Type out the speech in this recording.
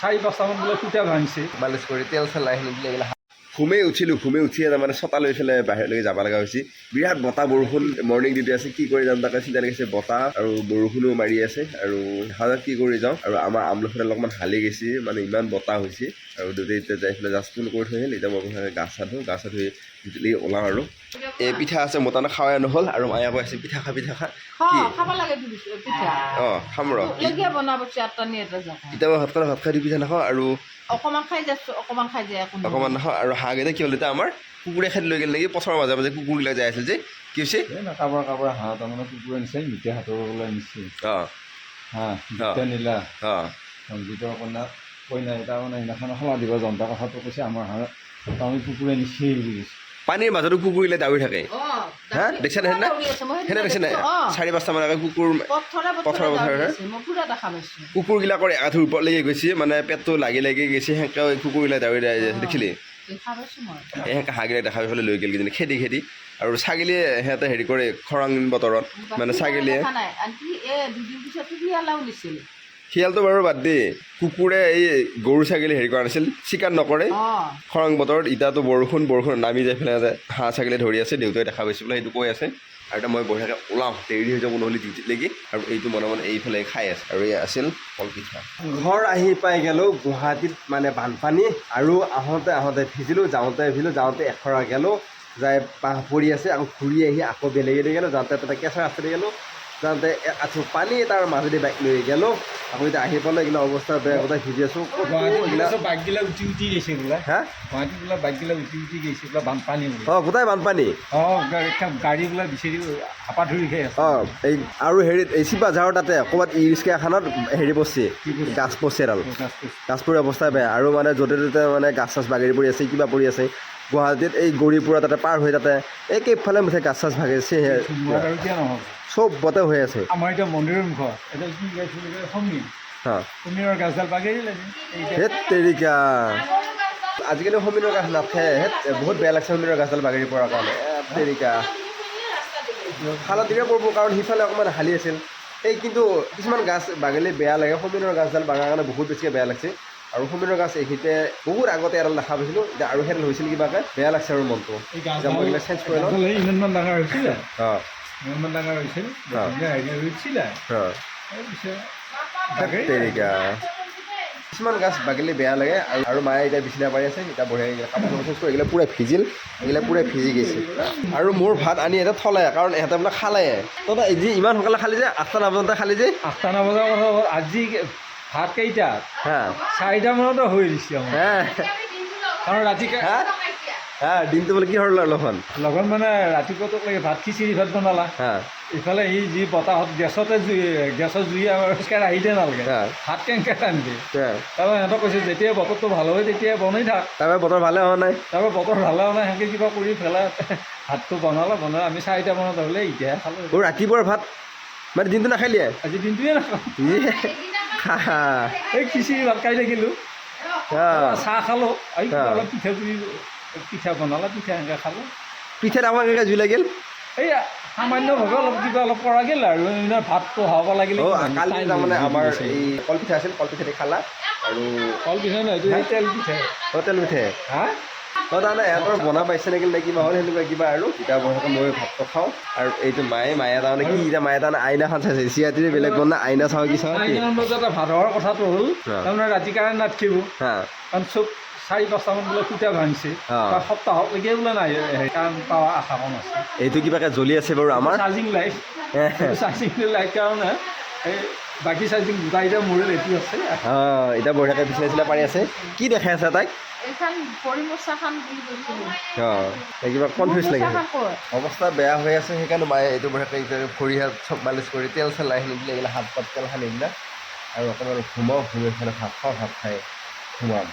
চাৰি পাঁচটামান বোলে সূতা ভাঙিছে? মালিচ কৰি তেল চেল আহিলে এইবিলাক ঘুমেই উঠিলোঁ, ঘুমেই উঠিয়ে তাৰমানে ছটা লৈ পেলাই বাহিৰলৈকে যাব লগা হৈছে। বিৰাট বতাহ, বৰষুণ মৰ্ণিং ডিউটি আছে, কি কৰি যাম তাকে চিন্তা লাগিছে বতাহ আৰু বৰষুণো মাৰি আছে। আৰু হাজাত কি কৰি যাওঁ? আৰু আমাৰ আমলখিত অলপমান হালি গৈছে মানে ইমান বতাহ হৈছে। আৰু দেউতাই এতিয়া যাই পেলাই জাষ্ট ফোন কৰি থৈ আহিল, এতিয়া মই গা চা ধুওঁ, গা চা ধুই ভিতৰলৈকে ওলাওঁ আৰু। এই পিঠা আছে মোৰ তাৰমানে খাৱাই নহ'ল আৰু মায়ে কৈ আছে পিঠা খা পিঠা খা। কি? খ খাব লাগে পি- পিঠা। অঁ খাম ৰ। মই ভাত খালে ভাত খাই দি পিঠা নাখাওঁ আৰু অকণমান খাই যাইছো অকণমান খাই যায়। অকণমান নাখাওঁ আৰু হাঁহকেইটা কি হ'ল এতিয়া আমাৰ কুকুৰে খাই লৈ গ'ল নেকি পথাৰৰ মাজে মাজে কুকুৰবিলাক যাই আছিল যে কি হৈছে? কাৰোবাৰ কাৰোবাৰ হাঁহ তাৰমানে কুকুৰে নিছে মিঠা হাতৰ ওলাই নিছে। অঁ। হা মিঠা নীলা। অঁ। সংগীতৰ কন্যা কইনা এটা মানে সেইদিনাখন সলা দিব জন্তা কথাটো কৈছে আমাৰ হাঁহ তাৰমানে কুকুৰে নিছে বুলি কৈছে। পানীৰ মাজতো কুকুৰবিলাক দাউৰি থাকে। হা? দেখিছা নে মই সেইদিনা দেখিছা নাই। চাৰি পাঁচটামান আগত কুকুৰ পথৰে পথৰে পাইছো। কুকুৰবিলাকৰ এআঁঠুৰ ওপৰলৈকে গৈছে মানে পেটটো লাগি লাগি গৈছে সেনেকৈ কুকুৰবিলাক দাউৰি দেখিলি? সেনেকৈ হাঁহবিলাক দেখা পাই লৈ গ'ল কিজানি খেদি খেদি। আৰু ছাগলীয়ে সিহঁতে হেৰি কৰে খৰাং বতৰত মানে ছাগলীয়ে শিয়ালটো বাৰু বাদ দেই। কুকুৰে এই গৰু ছাগলী হেৰি কৰা নাছিল চিকাৰ নকৰে। খৰাং বতৰত ইটাতো বৰষুণ বৰষুণ নামি যাই পেলাই যায় হাঁহ ছাগলী ধৰি আছে দেউতাই দেখা পাইছোঁ বোলে সেইটো কৈ আছে। আৰু এতিয়া মই বঢ়িয়াকৈ ওলাওঁ দেৰি হৈ যাব নহ'লে ডিউটিলৈকে আৰু এইটো মনে মনে এইফালে খাই আছে। আৰু এই আছিল কলপিঠা। ঘৰ আহি পাই গ'লোঁ গুৱাহাটীত মানে বানপানী আৰু আহোঁতে আহোঁতে ভিজিলোঁ যাওঁতে ভিজিলোঁ যাওঁতে এশৰা গ'লোঁ যাই পাহ পৰি আছে আকৌ ঘূৰি আহি আকৌ বেলেগেদি গ'লোঁ যাওঁতে তাতে কেঁচা ৰাস্তাতে গ'লোঁ যাওঁতে আঠু পানী তাৰ মাজেদি বাইক লৈ গ'লোঁ আকৌ এতিয়া আহি পালে এইগিলা অৱস্থা বেয়া কথা ভিজি আছোঁ। বাইকগিলা উঠি উঠি গৈছে বোলে হা? গুৱাহাটীত বোলে বাইকগিলা উঠি উঠি গৈছে বোলে বানপানী অঁ গোটাই বানপানী? অঁ গা- গাড়ী বোলে বিচাৰি হাপা ধৰি খাই আছে। অঁ এই আৰু হেৰিত এই চিপাঝাৰৰ তাতে ক'ৰবাত ই ৰিক্সা এখনত হেৰি কৰিছে? গাছ পৰছে এডাল। গাছ পৰি অৱস্থা বেয়া। আৰু মানে য'তে ত'তে মানে গাছ চাছ বাগৰি পৰি আছে কিবা পৰি আছে। গুৱাহাটীত এই গৌৰীপুৰা তাতে পাৰ হৈ তাতে এই কেইফালে মুঠে গাছ চাছ কিয় নহ'ব চবতে হৈ আছে। আমাৰ এতিয়া মন্দিৰৰ মুখত। তেৰিকা। আজিকালি সমীৰৰ গাছ নাথাকে হেত বহুত বেয়া লাগছে সমীৰৰ গাছডাল বাগৰি পৰাৰ কাৰণে। তেৰিকা। খালত পৰিব কাৰণ সিফালে অকণমান হালি আছিল। এই কিন্তু কিছুমান গাছ বাগিলে বেয়া লাগে। সমীৰৰ গাছডাল বাগাৰ কাৰণে বহুত বেছিকৈ বেয়া লাগছে। আৰু সমীৰৰ গাছ এইখিনিতে বহুত আগতে এডাল দেখা পাইছিলোঁ এতিয়া আৰু সেইডাল হৈছিল কিবাকৈ বেয়া লাগছে আৰু মনটো। চেঞ্জ কৰি লওঁ গাছডাল ডাঙৰ হৈছিলে। অঁ হৈছিল কিছুমান গাছ বাগিলে বেয়া লাগে আৰু মায়ে এতিয়া বিচনা পাৰি আছে এতিয়া বঢ়িয়া কাপোৰ চাপোৰ চেঞ্জ কৰি এইগিলা পূৰা ভিজিল এইগিলা পূৰা ভিজি গৈছে। আৰু মোৰ ভাত আনি এটা থলে কাৰণ ইহঁতে বোলে খালে। তই যি ইমান সোনকালে খালি যে আঠটা ন খালি যে। আঠটা ন কথা আজি ভাত কেইটাত হা চাৰিটা মানতে হৈ দিছে আমাৰ। হা কাৰণ ৰাতি হা? হা দিনটো বোলে কি হ'ল লখন লগত মানে ৰাতিপুৱাতো লাগে ভাত খিচিৰি ভাত বনালা। হা। ইফালে সি যি বতাহত গেছতে জুই গেছত জুই আমাৰ আহিতে নালাগে। হা। ভাত কেনেকৈ ৰান্ধি হা। তাৰপৰা সিহঁতক কৈছে যেতিয়া বতৰটো ভালো হয় তেতিয়া বনাই থাক। তাৰপৰা বতৰ ভালে হোৱা নাই? তাৰপৰা বতৰ ভালো হোৱা নাই সেনেকৈ কিবা কৰি পেলাই ভাতটো বনালে বনালে আমি চাৰিটা মানত হ'লে এতিয়াহে খালোঁ। ৰাতিপুৱাৰ ভাত? মানে দিনটো নাখালিয়ে? আজি দিনটোৱে নাখাওঁ। ইয়ে। এই খিচিৰি ভাত খাই থাকিলোঁ। চাহ খালোঁ। এই অলপ পিঠা পুৰি পিঠা বনালে পিঠা সেনেকৈ খালোঁ। পিঠাত আমাক এনেকৈ জুই লাগিল? এই সামান্যভাৱে অলপ কিবা অলপ কৰা গ'ল আৰু ভাতটো হ'ব লাগিলে অ' কালি তাৰমানে আমাৰ। এই কলপিঠা আছিল কলপিঠা দি খালা। আৰু কল পিঠা নহয় এইটো এই তেল পিঠা। হোটেল মিঠে হা? অঁ তাৰমানে ইহঁতৰ বনা পাইছে নেকি নে কিবা হ'ল সেনেকুৱা কিবা আৰু। এতিয়া বঢ়িয়াকৈ মই ভাতটো খাওঁ। আৰু এইটো মায়ে মায়ে তাৰমানে কি এতিয়া মায়ে তাৰমানে আইনাখন চাইছে চিয়াতিৰে বেলেগ বনা আইনা চাওঁ কি চাওঁ চাৰিটামান ভাত হোৱাৰ কথাটো হ'ল তাৰমানে ৰাতি কাৰণে নাথাকিব। হা। কাৰণ চব চাৰি পাঁচটামান বোলে সূতা ভাঙিছে। বা সপ্তাহলৈকে বোলে নাই সেইকাৰণ পাৱা আশা কম আছে। এইটো কিবাকৈ জ্বলি আছে বাৰু আমাৰ। Charging light. চাৰ্জিং লাইট কাৰণে এই বাকী চাইছিল দুটা এতিয়া মোৰে ৰেটি আছে। অঁ এতিয়া বঢ়িয়াকৈ বিচনা চিলাই পাৰি আছে। কি দেখাই আছে তাইক? কিবা কনফিউজ লাগিছে? অৱস্থা বেয়া হৈ আছে সেইকাৰণে মায়ে এইটো বঢ়িয়াকৈ এতিয়া ভৰি হাত চব মালিচ কৰি তেল চেল আহি বুলি এইবিলাক হাত পাত তেল সানি দিলে। আৰু অকণমান সোমাওঁ ঘুমাই পেলাই ভাত খাওঁ ভাত খাই ঘুমাম।